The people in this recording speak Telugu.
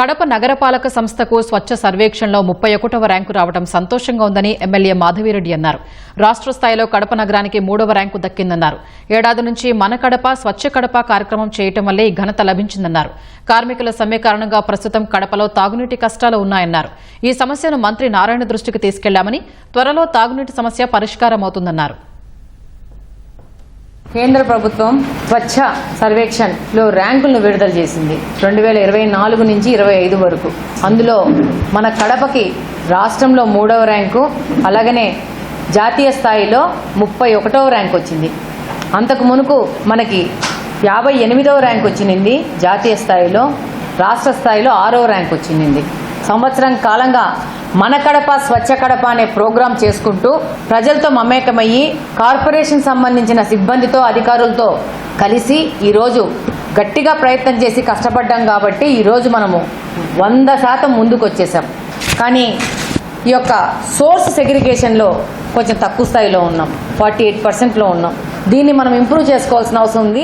కడప నగరపాలక సంస్థకు స్వచ్ఛ సర్వేక్షణలో ముప్పై ఒకటవ ర్యాంకు రావడం సంతోషంగా ఉందని ఎమ్మెల్యే మాధవిరెడ్డి అన్నారు. రాష్ట్ర స్థాయిలో కడప నగరానికి మూడవ ర్యాంకు దక్కిందన్నారు. ఏడాది నుంచి మన కడప స్వచ్ఛ కడప కార్యక్రమం చేయటం వల్లే ఈ ఘనత లభించిందన్నారు. కార్మికుల సమ్మె కారణంగా ప్రస్తుతం కడపలో తాగునీటి కష్టాలు ఉన్నాయన్నారు. ఈ సమస్యను మంత్రి నారాయణ దృష్టికి తీసుకెళ్ళామని త్వరలో తాగునీటి సమస్య పరిష్కారమవుతుందన్నారు. కేంద్ర ప్రభుత్వం స్వచ్ఛ సర్వేక్షణ్లో ర్యాంకులను విడుదల చేసింది రెండు వేల ఇరవై నాలుగు నుంచి ఇరవై ఐదు వరకు. అందులో మన కడపకి రాష్ట్రంలో మూడవ ర్యాంకు అలాగనే జాతీయ స్థాయిలో ముప్పై ఒకటవ ర్యాంక్ వచ్చింది. అంతకు మునుపు మనకి యాభై ఎనిమిదవ ర్యాంక్ వచ్చింది జాతీయ స్థాయిలో రాష్ట్ర స్థాయిలో ఆరవ ర్యాంక్ వచ్చింది సంవత్సరం కాలంగా మన కడప స్వచ్ఛ కడప అనే ప్రోగ్రాం చేసుకుంటూ ప్రజలతో మమేకమయ్యి కార్పొరేషన్ సంబంధించిన సిబ్బందితో అధికారులతో కలిసి ఈరోజు గట్టిగా ప్రయత్నం చేసి కష్టపడ్డాం కాబట్టి ఈరోజు మనము వంద శాతం ముందుకు వచ్చేసాం కానీ ఈ యొక్క సోర్స్ సెగ్రిగేషన్లో కొంచెం తక్కువ స్థాయిలో ఉన్నాం ఫార్టీ ఎయిట్ పర్సెంట్లో ఉన్నాం. దీన్ని మనం ఇంప్రూవ్ చేసుకోవాల్సిన అవసరం ఉంది.